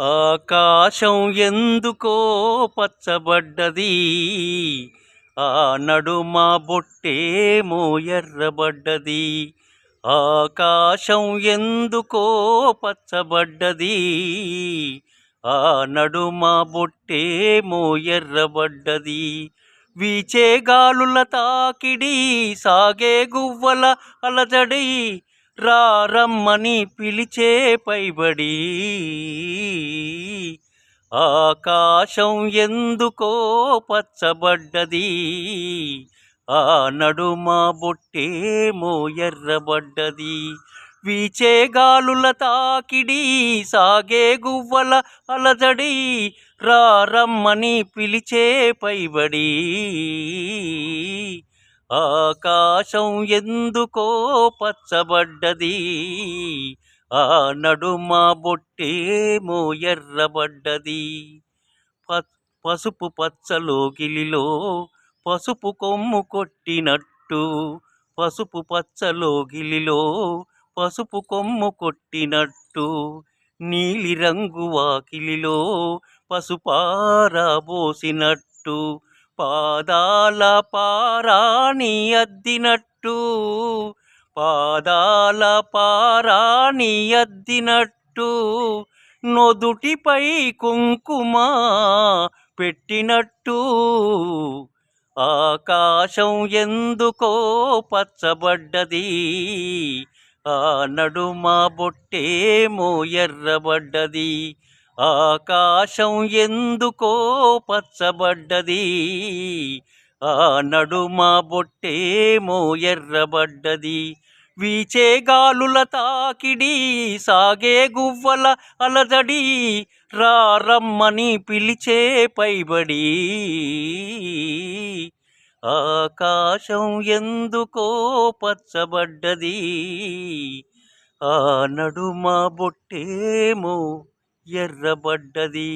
ఆకాశం ఎందుకో పచ్చబడ్డది? ఆ నడుమ బొట్టేమో ఎర్రబడ్డది. ఆకాశం ఎందుకో పచ్చబడ్డది? ఆ నడుమ బొట్టేమో ఎర్రబడ్డది. వీచే గాలుల తాకిడి సాగే గువ్వల అలజడి రమ్మని పిలిచే పైబడి ఆకాశం ఎందుకో పచ్చబడ్డది. ఆ నడుమ బొట్టేమో ఎర్రబడ్డది వీచే గాలుల తాకిడి సాగే గువ్వల అలజడి. రమ్మని పిలిచే పైబడి ఆకాశం ఎందుకో పచ్చబడ్డది? ఆ నడుమ బొట్టేమో ఎర్రబడ్డది. పసుపు పచ్చలో గిలిలో పసుపు కొమ్ము కొట్టినట్టు. పసుపు పచ్చలో గిలిలో పసుపు కొమ్ము కొట్టినట్టు. నీలిరంగు వాకిలిలో వాకిలిలో పసుపారబోసినట్టు పాదాల పారాణి అద్దినట్టు పాదాల పారాణి అద్దినట్టు నొదుటిపై కుంకుమ పెట్టినట్టు. ఆకాశం ఎందుకో పచ్చబడ్డది ఆ నడుమ బొట్టేమో ఎర్రబడ్డది. ఆకాశం ఎందుకో పచ్చబడ్డది? ఆ నడుమ బొట్టేమో ఎర్రబడ్డది. వీచే గాలుల తాకిడి సాగే గువ్వల అలజడి రారమ్మని పిలిచే పైబడి. ఆకాశం ఎందుకో పచ్చబడ్డది? ఆ నడుమ బొట్టేమో ఎర్రబడ్డది.